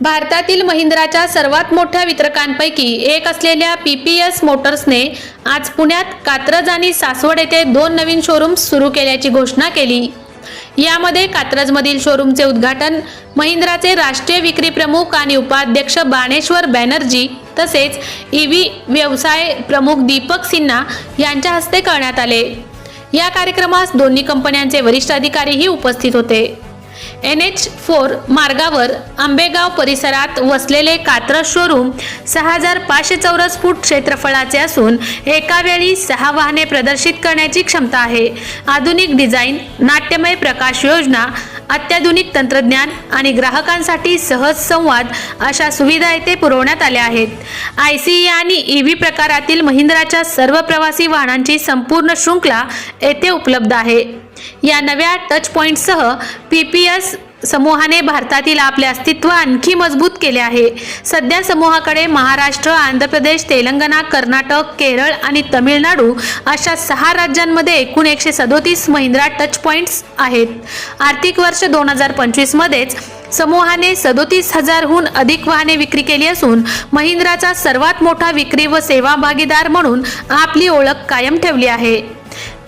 भारतातील महिंद्राच्या सर्वात मोठ्या वितरकांपैकी एक असलेल्या पी पी एस मोटर्सने आज पुण्यात कात्रज आणि सासवड येथे दोन नवीन शोरूम्स सुरू केल्याची घोषणा केली. यामध्ये कात्रजमधील शोरूमचे उद्घाटन महिंद्राचे राष्ट्रीय विक्री प्रमुख आणि उपाध्यक्ष बाणेश्वर बॅनर्जी तसेच ईव्ही व्यवसाय प्रमुख दीपक सिन्हा यांच्या हस्ते करण्यात आले. या कार्यक्रमास दोन्ही कंपन्यांचे वरिष्ठ अधिकारीही उपस्थित होते. एन एच फोर मार्गावर आंबेगाव परिसरात वसलेले कात्रज शोरूम सहा हजार पाचशे चौरस फूट क्षेत्रफळाचे असून एका वेळी सहा वाहने प्रदर्शित करण्याची क्षमता आहे. आधुनिक डिझाईन नाट्यमय प्रकाश योजना अत्याधुनिक तंत्रज्ञान आणि ग्राहकांसाठी सहज संवाद अशा सुविधा येथे पुरवण्यात आल्या आहेत. आय सी आणि ई व्ही प्रकारातील महिंद्राच्या सर्व प्रवासी वाहनांची संपूर्ण शृंखला येथे उपलब्ध आहे. या नव्या टच पॉईंटसह पी पी एस समूहाने भारतातील आपले अस्तित्व आणखी मजबूत केले आहे. सध्या समूहाकडे महाराष्ट्र आंध्र प्रदेश तेलंगणा कर्नाटक केरळ आणि तमिळनाडू अशा सहा राज्यांमध्ये एकूण एकशे सदोतीस महिंद्रा टच पॉईंट्स आहेत. आर्थिक वर्ष दोन हजार पंचवीसमध्येच समूहाने सदोतीस हजारहून अधिक वाहने विक्री केली असून महिंद्राचा सर्वात मोठा विक्री व सेवा भागीदार म्हणून आपली ओळख कायम ठेवली आहे.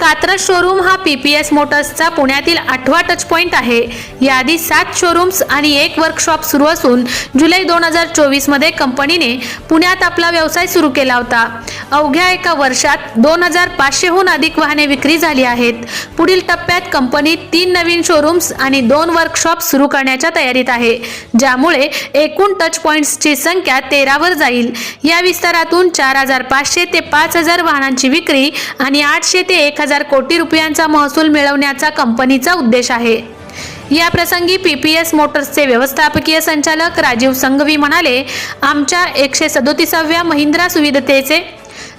कात्रज शोरूम हा पी पी एस मोटर्सचा पुण्यातील आठवा टच पॉईंट आहे. याआधी सात शोरूम्स आणि एक वर्कशॉप सुरू असून जुलै दोन हजार चोवीसमध्ये कंपनीने पुण्यात आपला व्यवसाय सुरू केला होता. अवघ्या एका वर्षात दोन हजार पाचशेहून अधिक वाहने विक्री झाली आहेत. पुढील टप्प्यात कंपनी तीन नवीन शोरूम्स आणि दोन वर्कशॉप सुरू करण्याच्या तयारीत आहे. ज्यामुळे एकूण टच पॉईंट्सची संख्या तेरावर जाईल. या विस्तारातून चार हजार पाचशे ते पाच हजार वाहनांची विक्री आणि आठशे ते एक हजार कोटी रुपयांचा महसूल मिळवण्याचा कंपनीचा उद्देश आहे. या प्रसंगी पी पी एस मोटर्सचे व्यवस्थापकीय संचालक राजीव संघवी म्हणाले आमच्या एकशे सदोतीसाव्या महिंद्रा सुविधतेचे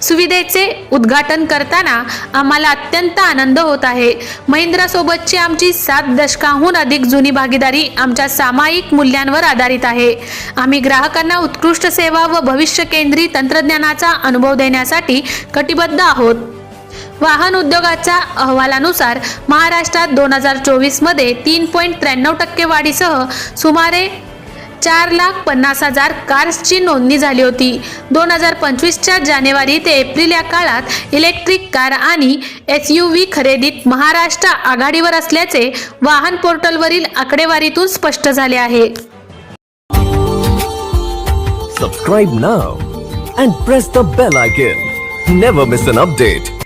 सुविधेचे उद्घाटन करताना आम्हाला अत्यंत आनंद होत आहे. महिंद्रासोबतची आमची सात दशकांहून अधिक जुनी भागीदारी आमच्या सामायिक मूल्यांवर आधारित आहे. आम्ही ग्राहकांना उत्कृष्ट सेवा व भविष्य केंद्री तंत्रज्ञानाचा अनुभव देण्यासाठी कटिबद्ध आहोत. वाहन उद्योगाच्या अहवालानुसार महाराष्ट्रात दोन हजार चोवीसमध्ये तीन पॉईंट त्र्याण्णव टक्के वाढीसह सुमारे चार लाख पन्नास हजार कार्सची नोंदणी झाली होती. दोन हजार पंचवीसच्या जानेवारी ते एप्रिल या काळात इलेक्ट्रिक कार आणि एस यू व्ही खरेदीत महाराष्ट्र आघाडीवर असल्याचे वाहन पोर्टलवरील आकडेवारीतून स्पष्ट झाले आहे. Subscribe now and press the bell icon never miss an update